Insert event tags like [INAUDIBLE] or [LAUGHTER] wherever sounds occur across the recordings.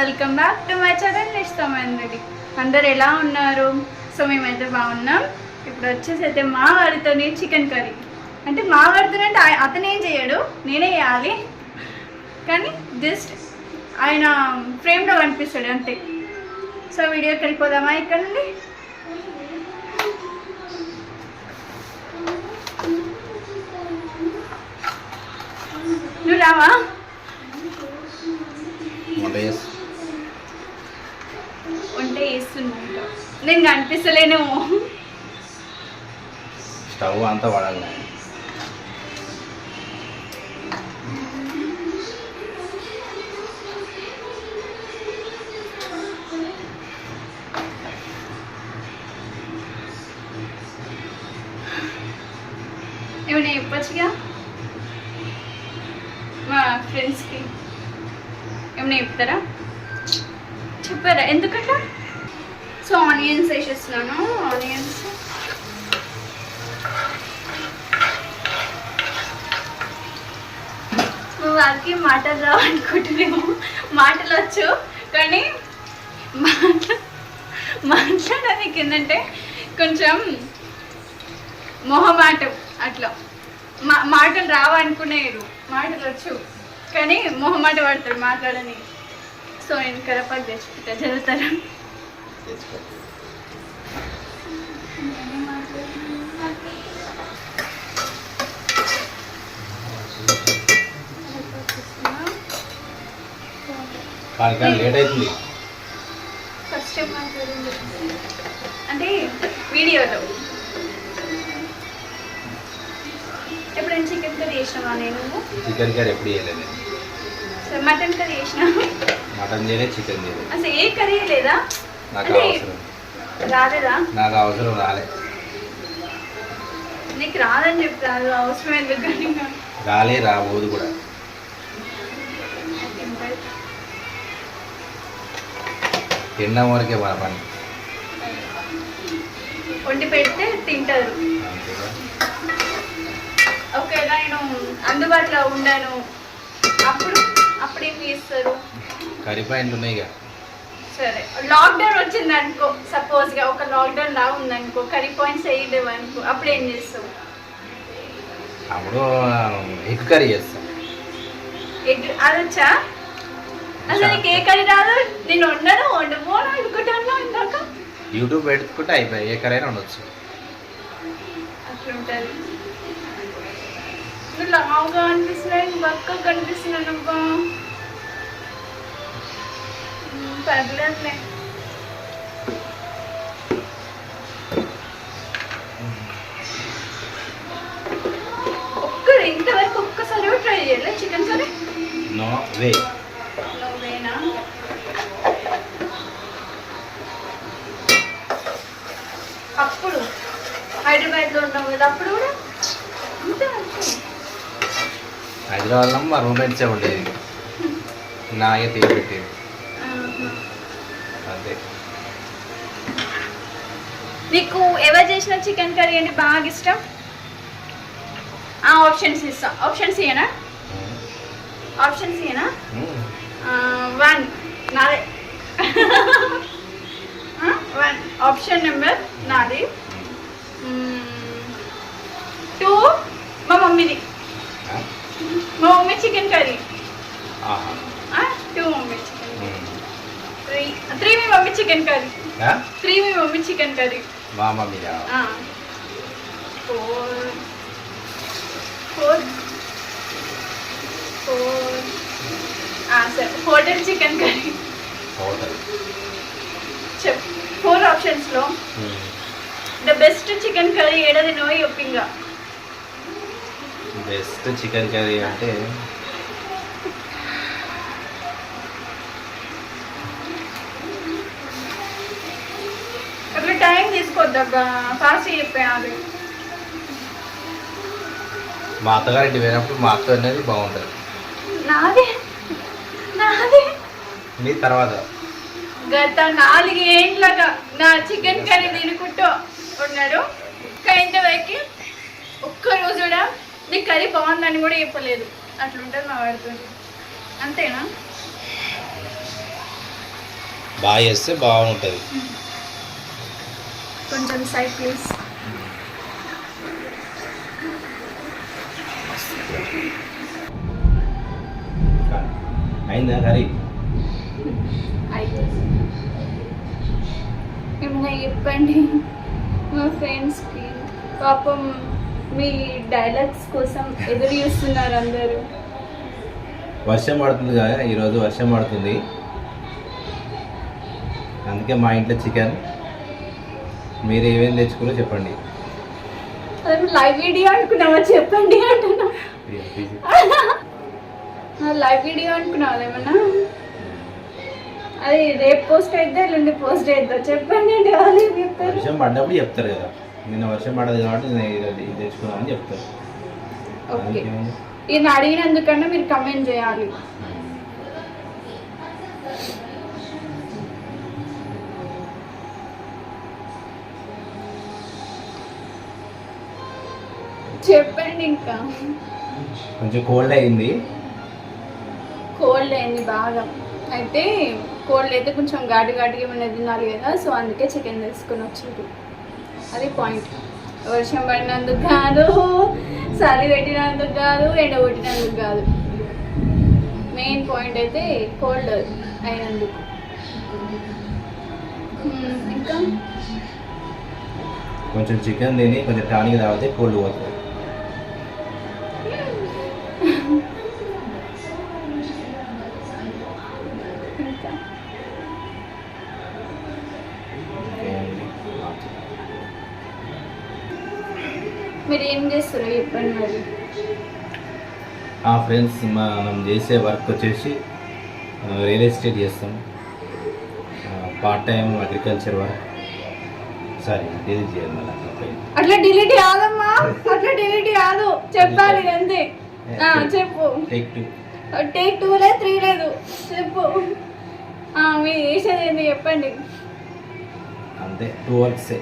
Welcome back to my channel ఇష్టమైనది అందరు ఎలా ఉన్నారు? సో మేమైతే బాగున్నాం. ఇప్పుడు వచ్చేసి అయితే మా నేను చికెన్ కర్రీ అంటే మా వారితో అంటే అతను ఏం చేయడు నేనే చేయాలి. కానీ జస్ట్ ఆయన ఫ్రేమ్లో కనిపిస్తాడు అంతే. సో వీడియోకి వెళ్ళిపోదామా ఇక్కడ నుండి? నువ్వు రావా వంట చేసి వంట చేస్తున్నా నేను కనిపిస్తలేనేమో స్టవ్ అంతా వాడాలి ఏమైనా చెప్పొచ్చుగా? మా ఫ్రెండ్స్కి ఏమైనా చెప్తారా? చెప్పారా? ఎందుకట్లా? సో ఆనియన్స్ వేసేస్తున్నాను. ఆనియన్స్. మా వారికి మాటలు రావనుకుంటున్నాము. మాటలు వచ్చు కానీ మాట మాట్లాడడానికి ఏంటంటే కొంచెం మొహమాటం అట్లా. మా మాటలు రావనుకునేరు. మాటలు వచ్చు కానీ మొహమాట పడతాడు మాట్లాడని. సో నేను కరపాకు తెచ్చుకుంటా చదువుతారా కానీ లేట్ అవుతుంది. ఫస్ట్ అంటే వీడియోలో. ఎప్పుడైనా చికెన్ కర్రీ చేసినావా నేను? చికెన్ కర్రీ ఎప్పుడు చేయలేదు మటన్ కర్రీ చేసినా మటన్ చేయలేదు చికెన్ చేయలేదు. అసలు ఏ కర్రీ లేదా నాకు అవసరం. రాలేదా? నాకు అవసరం రాలే. నీకు రాదని రాదు అవసరం ఎందుకు రాలే రాబోదు కూడా. తినడం వరకే మన పని. వండి పెడితే తింటారు. ఒకవేళ నేను అందుబాటులో ఉండాను. అప్పుడు అప్పుడు ఏం చేస్తారు? కర్రీ పాయింట్లు ఉన్నాయి ఇక సరే. లాక్డౌన్ వచ్చింది అనుకో సపోజ్గా ఒక లాక్డౌన్ లా ఉంది అనుకో కర్రీ పాయింట్స్ వేయలేవు అనుకో అప్పుడు ఏం చేస్తావు? అప్పుడు ఎగ్ కర్రీ చేస్తాం. ఎగ్ అదొచ్చా? అసలు నీకు ఏ కర్రీ రాదు? నేను వండను వండము అని అనుకుంటాను ఇందాక యూట్యూబ్ పెట్టుకుంటే అయిపోయి ఏ కర్రీ అయినా ఉండొచ్చు అట్లుంటది. నువ్వు లావుగా అనిపిస్తున్నాయి బక్క కనిపిస్తున్నాను అబ్బా. ఉమ్, పర్లేదులే ఒక్క ఇంతవరకు ఒక్కసారి ట్రై చేయలే? చికెన్ కర్రీ నో వే నువ్వేనా అప్పుడు హైదరాబాద్లో ఉన్నావు కదా అప్పుడు కూడా? అంతే హైదరాబాద్లో మా రూమ్మేట్సే ఉండేది. నాగే తీసి పెట్టేది. అంతే నీకు ఎవరు చేసిన చికెన్ కర్రీ అంటే బాగా ఇష్టం? ఆప్షన్స్ ఇస్తా. ఆప్షన్స్ ఇయ్యనా? ఆప్షన్స్ ఇయ్యనా? వన్. నాదే. [LAUGHS] One. Option number mummy chicken curry మా మమ్మీ ఫోర్. ఫోర్. ఫోర్ సరే. Hotel chicken curry. హోటల్. చెప్. ఫోర్ ఆప్షన్స్లో. ద బెస్ట్ చికెన్ కర్రీ ఏడాది నో ఒప్పింగా బెస్ట్ చికెన్ కర్రీ అంటే అట్లా తీసుకోవద్దబ్బా ఫాస్ట్ చెప్పాను మా అత్తగారింటి పోయినప్పుడు మా అత్త అనేది బాగుంటుంది. నాదే నాదే. మీ తర్వాత? గత నాలుగేండ్లగా నా చికెన్ కర్రీ తినుకుంటూ ఉన్నాడు. ఇంకా ఇంతవరకు ఒక్క రోజు కూడా నీ కర్రీ బాగుందని కూడా చెప్పలేదు. అట్లుంటుంది మా వాడితో. అంతేనా? బాగా చేస్తే బాగుంటుంది. కొంచెం సైడ్ ప్లీజ్. అయిందా అయితే ఏమన్నా చెప్పండి? మా ఫ్రెండ్స్కి పాపం మీ డైలాగ్స్ కోసం ఎదురు చూస్తున్నారు అందరూ. వర్షం పడుతుంది కదా ఈరోజు వర్షం పడుతుంది. అందుకే మా ఇంట్లో చికెన్ మీరు ఏమేమి తెచ్చుకున్నారో చెప్పండి. అది లైవ్ వీడియో అనుకున్నావా? చెప్పండి అంటున్నా. లైవ్ వీడియో అనుకున్నావా ఏమన్నా? అది రేపు పోస్ట్ అయితే ఎల్లుండి పోస్ట్ అయిద్దా చెప్పండి అండి వాళ్ళు ఏం చెప్తారు? వర్షం పడ్డప్పుడు చెప్తారు కదా. నిన్న వర్షం పడదు కాబట్టి నేను అని చెప్తారు. ఓకే? ఇది అడిగినందుకన్నా మీరు కమెంట్ చేయాలి. చెప్పండి ఇంకా. కొంచెం కోల్డ్ అయింది. కోల్డ్ అయింది బాగా. అయితే కోల్డ్ అయితే కొంచెం ఘాటు ఘాటుగా ఏమైనా తినాలి కదా సో అందుకే చికెన్ తీసుకొని వచ్చారు అది పాయింట్ వర్షం పడినందుకు కాదు చలి పెట్టినందుకు కాదు ఎండ కొట్టినందుకు కాదు. మెయిన్ పాయింట్ అయితే కోల్డ్ అయినందుకు. హ్మ్, ఇంకా? కొంచెం చికెన్ తిని కొంచెం టానిక్ తాగితే కోల్డ్ పోతుంది. మీరు ఏం చేస్తారో చెప్పండి మరి. ఆ ఫ్రెండ్స్ మనం చేసే వర్క్ వచ్చేసి రియల్ ఎస్టేట్ చేస్తాం. Part time agriculture work. Sorry ఇది చేయాలి మళ్ళీ అట్లా డిలీట్ కాదమ్మా అట్లా డిలీట్ కాదు. చెప్పాలి అంతే. చెప్పు. Take two. టేక్ టూ లేదు త్రీ లేదు. చెప్పు. ఆ, మీరు చేసేది ఏంది చెప్పండి. అంతే టూ వర్క్స్?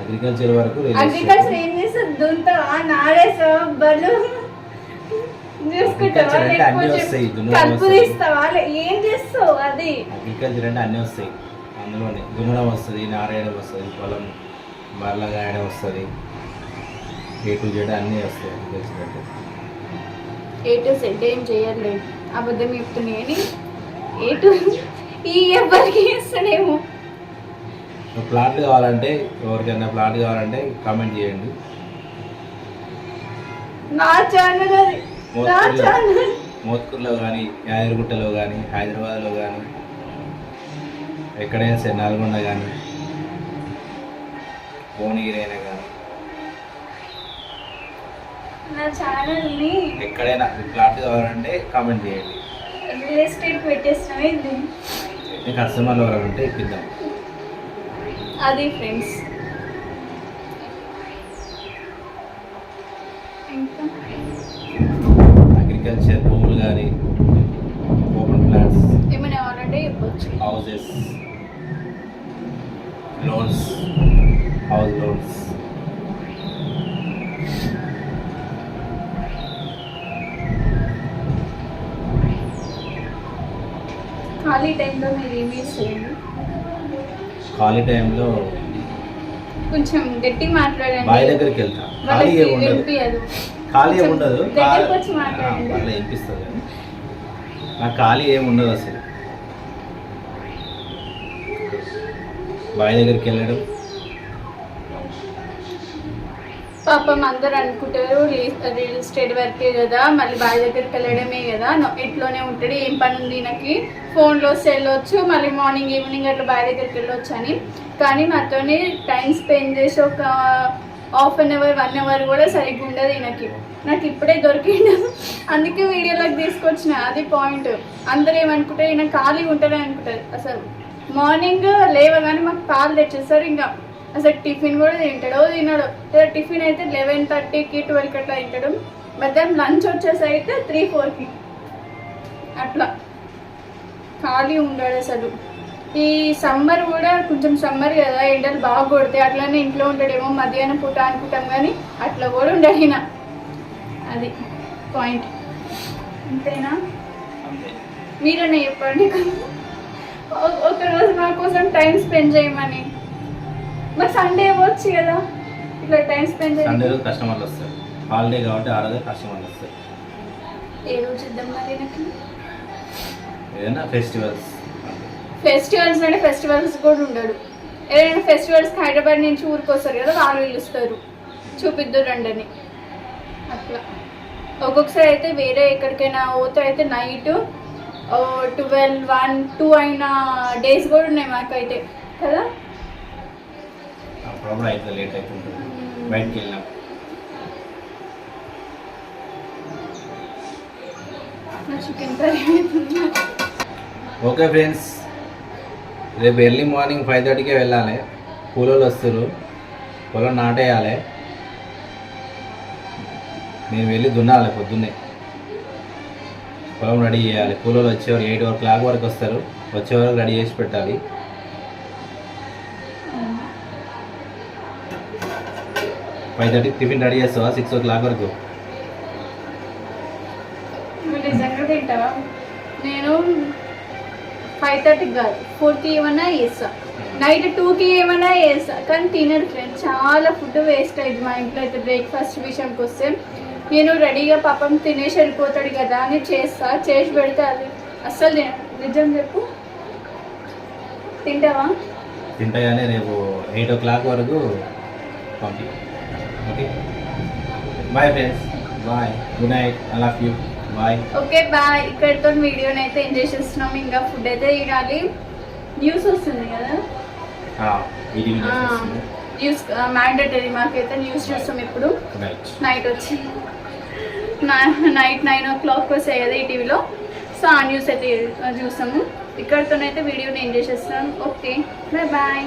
అగ్రికల్చర్ వరకు అగ్రికల్చర్ ఏం చేస్తారు దుంతావా నాడేసావా బలు చూసుకుంటావా కలుపు. తీస్తావా ఏం చేస్తావు? అది. అగ్రికల్చర్ అంటే అన్నీ వస్తాయి. అందులోనే దున్నడం వస్తుంది నారేయడం వస్తుంది పొలం బర్ల గాయడం వస్తుంది. ఏ టు జెడ్ అన్నీ వస్తాయి అగ్రికల్చర్ అంటే. ఏ టు సెడ్ ఏం చేయలేదు అబద్ధం చెప్తున్నాయని ఏ టు ఈ ఎవరికి ఇస్తాడేమో ప్లాట్లు కావాలంటే ఎవరికైనా ప్లాట్ కావాలంటే కామెంట్ చేయండి. నా ఛానల్ అది. నా మోత్కూరులో ఛానల్ మోత్కూరులో కానీ యాదగిరిగుట్టలో కానీ హైదరాబాద్లో కానీ ఎక్కడైనా సరే నల్గొండ కానీ భువనగిరి అయినా కానీ నా ఛానల్ని ఎక్కడైనా ప్లాట్ కావాలంటే కామెంట్ చేయండి. రియల్ ఎస్టేట్ పెట్టేసినవి కస్టమర్లు ఇప్పిద్దాం. అది ఫ్రెండ్స్. అగ్రికల్చర్ భూములు కానీ ఓపెన్ ప్లాట్స్ ఏమైనా కావాలంటే చెప్పొచ్చు. Houses loans house loans. ఖాళీ టైంలో మీరు ఏం చేసేయండి ఖాళీ టైంలో కొంచెం గట్టి మాట్లాడండి. బావి దగ్గరికి వెళ్తా. ఖాళీ ఉండదు. ఖాళీ ఉండదు. అలా వినిపిస్తుంది నాకు ఖాళీ ఏమి ఉండదు అసలు. బావి దగ్గరికి వెళ్ళడం. పాపం అందరు అనుకుంటారు రియల్ ఎస్టేట్ వర్కే కదా మళ్ళీ బావి దగ్గరికి వెళ్ళడమే కదా. ఇంట్లోనే ఉంటాడు ఏం పని ఉంది నాకు ఫోన్లో వెళ్ళొచ్చు మళ్ళీ మార్నింగ్ ఈవినింగ్ అట్లా బావి దగ్గరికి వెళ్ళొచ్చు అని. కానీ నాతోనే టైం స్పెండ్ చేసి ఒక half an hour one hour కూడా సరిగ్గా ఉండదు ఈయనకి. నాకు ఇప్పుడే దొరికిండు. అందుకే వీడియోలోకి తీసుకొచ్చిన అది పాయింట్. అందరూ ఏమనుకుంటారు ఈయన ఖాళీ ఉంటారని అనుకుంటారు. అసలు మార్నింగ్ లేవగానే మాకు పాలు తెచ్చేస్తారు ఇంకా. అసలు టిఫిన్ కూడా తింటాడో తినడు లేదా టిఫిన్ అయితే లెవెన్ థర్టీకి ట్వెల్వ్కి అట్లా తింటాడు. మధ్యాహ్నం లంచ్ వచ్చేసి అయితే త్రీ ఫోర్కి. అట్లా. ఖాళీ ఉండడు అసలు. ఈ సమ్మర్ కూడా కొంచెం సమ్మర్ కదా ఎండలు బాగా కొడితే అట్లానే ఇంట్లో ఉంటాడేమో మధ్యాహ్నం పూట అనుకుంటాం కానీ అట్లా కూడా ఉండడు ఈయన. అది పాయింట్. అంతేనా? అంతే. మీరనే చెప్పండి. ఒ- ఒక రోజు నా కోసం టైం స్పెండ్ చేయమని. నాకు సండే ఇవ్వచ్చు కదా. ఇట్లా టైం స్పెండ్ సండే రోజు కస్టమర్లు వస్తారు. హాలిడే కాబట్టి ఆ రోజే కస్టమర్లు వస్తారు. ఏ రోజు ఇద్దాం మరి నాకు ఏదైనా ఫెస్టివల్స్ ఫెస్టివల్స్ అంటే ఫెస్టివల్స్ కూడా ఉండడు. ఏదైనా ఫెస్టివల్స్కి హైదరాబాద్ నుంచి ఊరికి వస్తారు కదా వాళ్ళు పిలుస్తారు. చూపిద్దు రండి అని అట్లా. ఒక్కొక్కసారి అయితే వేరే ఎక్కడికైనా పోతే అయితే నైట్ ట్వెల్వ్ వన్ టూ అయిన డేస్ కూడా ఉన్నాయి మాకైతే. కదా? అప్పుడప్పుడు అయితే లేట్ అవుతుంటుంది బయటికి వెళ్ళినాం. నా చికెన్ కర్రీ ఓకే ఫ్రెండ్స్ రేపు ఎర్లీ మార్నింగ్ ఫైవ్ థర్టీకే వెళ్ళాలి. కూలోళ్ళు వస్తారు పొలం నాటేయాలి. నేను వెళ్ళి దున్నాలి పొద్దున్నే. పొలం రెడీ చేయాలి. కూలోళ్ళు వచ్చేవారు ఎయిట్ ఓ క్లాక్ వరకు వస్తారు. వచ్చే వరకు రెడీ చేసి పెట్టాలి. ఫైవ్ థర్టీకి టిఫిన్ రెడీ చేస్తావా? సిక్స్ ఓ క్లాక్ వరకు నేను ఫైవ్ థర్టీకి కాదు ఫోర్కి ఏమన్నా చేస్తా. నైట్ టూకి ఏమన్నా చేస్తా. కానీ తినడు ఫ్రెండ్ చాలా ఫుడ్ వేస్ట్ అయింది మా ఇంట్లో అయితే బ్రేక్ఫాస్ట్ విషయంకి వస్తే. నేను రెడీగా పాపం తినేసి వెళ్ళిపోతాడు కదా అని చేస్తా. చేసి పెడితే అది అస్సలు నిజం చెప్పు. తింటావా? తింటాగానే రేపు ఎయిట్ ఓ క్లాక్ వరకు పంపి. Okay bye friends bye good night I love you bye okay bye ఇక్కడితో వీడియోని అయితే ఎంజాయ్ చేస్తున్నాం ఇంకా ఫుడ్ అయితే తినాలి. న్యూస్ వస్తుంది కదా? న్యూస్ మ్యాండేటరీ మాకైతే న్యూస్ చూస్తాం ఇప్పుడు. నైట్ వచ్చి నైట్ నైన్ ఓ క్లాక్ వస్తాయి కదా ఈ టీవీలో. సో ఆ న్యూస్ అయితే చూస్తాము. ఇక్కడితోనైతే వీడియోని ఎంజాయ్ చేస్తున్నాం ఓకే బాయ్ బాయ్